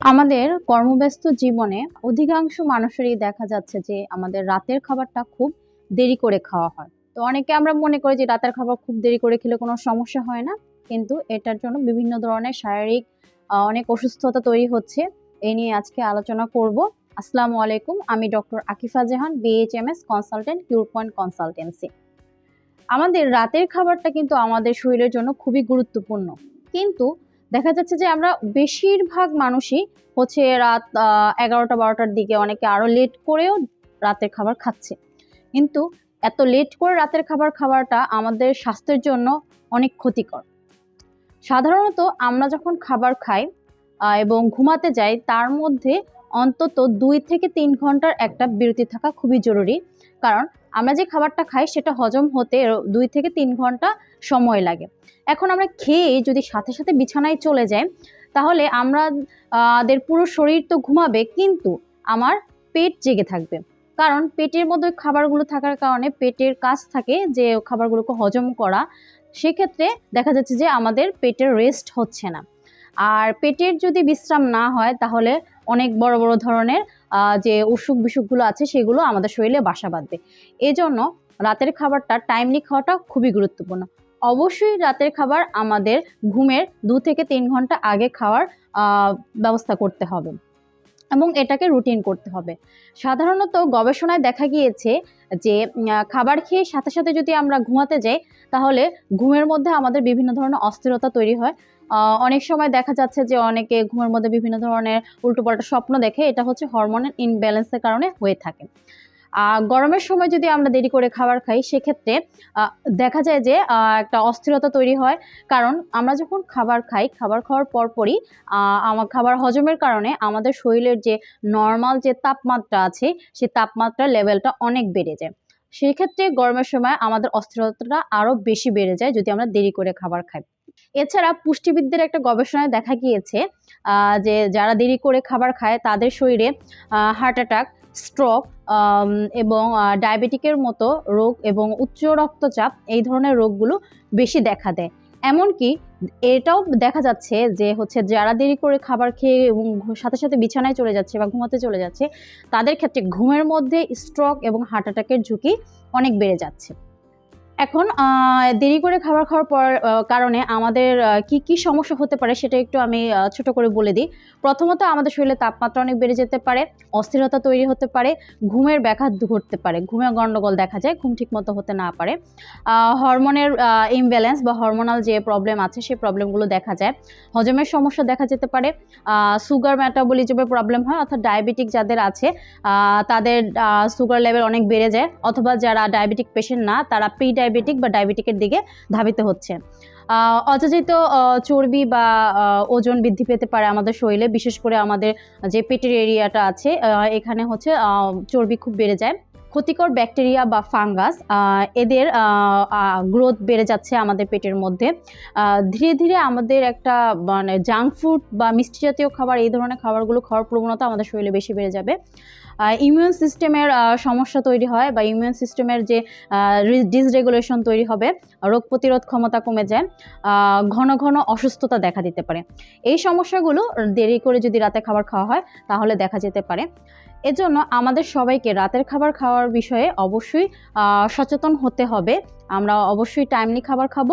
আমাদের কর্মব্যস্ত জীবনে অধিকাংশ মানুষেরই দেখা যাচ্ছে যে আমাদের রাতের খাবারটা খুব দেরি করে খাওয়া হয়। তো অনেকে আমরা মনে করি যে রাতের খাবার খুব দেরি করে খেলে কোনো সমস্যা হয় না, কিন্তু এটার জন্য বিভিন্ন ধরনের শারীরিক অনেক অসুস্থতা তৈরি হচ্ছে। এই নিয়ে আজকে আলোচনা করব। আসসালামু আলাইকুম, আমি doctor Akifa Jahan BHMS consultant cure point consultancy আমাদের রাতের খাবারটা কিন্তু আমাদের শরীরের জন্য খুবই গুরুত্বপূর্ণ। কিন্তু দেখা যাচ্ছে যে আমরা বেশিরভাগ মানুষই হচ্ছে রাত এগারোটা, বারোটার দিকে অনেকে আরও লেট করেও রাতের খাবার খাচ্ছে। কিন্তু এত লেট করে রাতের খাবার খাওয়াটা আমাদের স্বাস্থ্যের জন্য অনেক ক্ষতিকর। সাধারণত আমরা যখন খাবার খাই এবং ঘুমাতে যাই, তার মধ্যে অন্তত দুই থেকে তিন ঘণ্টার একটা বিরতি থাকা খুবই জরুরি। কারণ আমরা যে খাবারটা খাই সেটা হজম হতে দুই থেকে তিন ঘণ্টা সময় লাগে। এখন আমরা খেয়ে যদি সাথে সাথে বিছানায় চলে যাই, তাহলে আমাদের পুরো শরীর তো ঘুমাবে, কিন্তু আমার পেট জেগে থাকবে। কারণ পেটের মধ্যে খাবারগুলো থাকার কারণে পেটের কাজ থাকে যে খাবারগুলোকে হজম করা। সেক্ষেত্রে দেখা যাচ্ছে যে আমাদের পেটের রেস্ট হচ্ছে না। আর পেটের যদি বিশ্রাম না হয়, তাহলে অনেক বড় বড় ধরনের যে অসুখ বিসুখগুলো আছে সেগুলো আমাদের শরীরে বাসা বাঁধবে। এই জন্য রাতের খাবারটা টাইমলি খাওয়াটা খুবই গুরুত্বপূর্ণ। অবশ্যই রাতের খাবার আমাদের ঘুমের দু থেকে তিন ঘণ্টা আগে খাওয়ার ব্যবস্থা করতে হবে। এবং এটাকে রুটিন করতে হবে। সাধারণত গবেষণায় দেখা গিয়েছে যে খাবার খেয়ে সাথে সাথে যদি আমরা ঘুমাতে যাই, তাহলে ঘুমের মধ্যে আমাদের বিভিন্ন ধরনের অস্থিরতা তৈরি হয়। অনেক সময় দেখা যাচ্ছে যে, অনেকে ঘুমের মধ্যে বিভিন্ন ধরনের উল্টোপাল্টা স্বপ্ন দেখে, এটা হচ্ছে হরমোনের ইনব্যালেন্সের কারণে হয়ে থাকে। গরমের সময় যদি আমরা দেরি করে খাবার খাই, সেক্ষেত্রে দেখা যায় যে একটা অস্থিরতা তৈরি হয়। কারণ আমরা যখন খাবার খাই, খাবার খাওয়ার পরপরই আমার খাবার হজমের কারণে আমাদের শরীরের যে নর্মাল যে তাপমাত্রা আছে সেই তাপমাত্রার লেভেলটা অনেক বেড়ে যায়। সেই ক্ষেত্রে গরমের সময় আমাদের অস্থিরতাটা আরও বেশি বেড়ে যায় যদি আমরা দেরি করে খাবার খাই। এছাড়া পুষ্টিবিদদের একটা গবেষণায় দেখা গিয়েছে যে যারা দেরি করে খাবার খায়, তাদের শরীরে হার্ট অ্যাটাক স্ট্রোক এবং ডায়াবেটিকের মতো রোগ এবং উচ্চ রক্তচাপ, এই ধরনের রোগগুলো বেশি দেখা দেয়। এমনকি এটাও দেখা যাচ্ছে যে, হচ্ছে যারা দেরি করে খাবার খেয়ে এবং সাথে সাথে বিছানায় চলে যাচ্ছে বা ঘুমাতে চলে যাচ্ছে, তাদের ক্ষেত্রে ঘুমের মধ্যে স্ট্রোক এবং হার্ট অ্যাটাকের ঝুঁকি অনেক বেড়ে যাচ্ছে। এখন দেরি করে খাবার খাওয়ার পর কারণে আমাদের কি কি সমস্যা হতে পারে সেটা একটু আমি ছোট করে বলে দিই। প্রথমত আমাদের শরীরে তাপমাত্রা অনেক বেড়ে যেতে পারে, অস্থিরতা তৈরি হতে পারে, ঘুমের ব্যাঘাত ঘটতে পারে ঘুমের গণ্ডগোল দেখা যায়, ঘুম ঠিক মতো হতে না পারে। হরমোনের ইমব্যালেন্স বা হরমোনাল যে প্রবলেম আছে সেই প্রবলেমগুলো দেখা যায়। হজমের সমস্যা দেখা যেতে পারে সুগার মেটাবলিজমের প্রবলেম হয়, অর্থাৎ ডায়াবেটিক যাদের আছে তাদের সুগার লেভেল অনেক বেড়ে যায়, অথবা যারা ডায়াবেটিক পেশেন্ট না, তারা প্রি ডায়াবেটিক বা ডায়াবেটিকের দিকে ধাবিত হচ্ছে। অযাচিত চর্বি বা ওজন বৃদ্ধি পেতে পারে আমাদের শরীরে। বিশেষ করে আমাদের যে পেটের এরিয়াটা আছে এখানে হচ্ছে চর্বি খুব বেড়ে যায়। ক্ষতিকর ব্যাকটেরিয়া বা ফাঙ্গাস এদের গ্রোথ বেড়ে যাচ্ছে আমাদের পেটের মধ্যে। ধীরে ধীরে আমাদের একটা মানে জাঙ্ক ফুড বা মিষ্টি জাতীয় খাবার, এই ধরনের খাবারগুলো খাওয়ার প্রবণতা আমাদের শরীরে বেশি বেড়ে যাবে। ইমিউন সিস্টেমের সমস্যা তৈরি হয় বা ইমিউন সিস্টেমের যে ডিসরেগুলেশন তৈরি হবে, রোগ প্রতিরোধ ক্ষমতা কমে যায় ঘন ঘন অসুস্থতা দেখা দিতে পারে। এই সমস্যাগুলো দেরি করে যদি রাতে খাবার খাওয়া হয়, তাহলে দেখা যেতে পারে। এজন্য আমাদের সবাইকে রাতের খাবার খাওয়ার বিষয়ে অবশ্যই সচেতন হতে হবে। আমরা অবশ্যই টাইমলি খাবার খাব।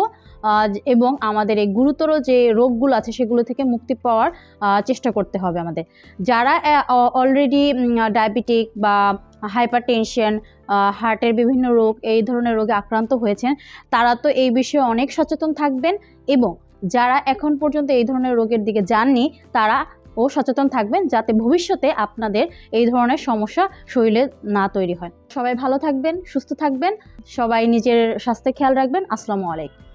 এবং আমাদের এই গুরুতর যে রোগগুলো আছে সেগুলো থেকে মুক্তি পাওয়ার চেষ্টা করতে হবে আমাদের। যারা অলরেডি ডায়াবেটিক বা হাইপার টেনশন হার্টের বিভিন্ন রোগ, এই ধরনের রোগে আক্রান্ত হয়েছেন, তারা তো এই বিষয়ে অনেক সচেতন থাকবেন। এবং যারা এখন পর্যন্ত এই ধরনের রোগের দিকে যাননি, তারা ও সচেতন থাকবেন যাতে ভবিষ্যতে আপনাদের এই ধরনের সমস্যা শরীরে না তৈরি হয়। সবাই ভালো থাকবেন, সুস্থ থাকবেন, সবাই নিজের স্বাস্থ্যে খেয়াল রাখবেন। আসসালামু আলাইকুম।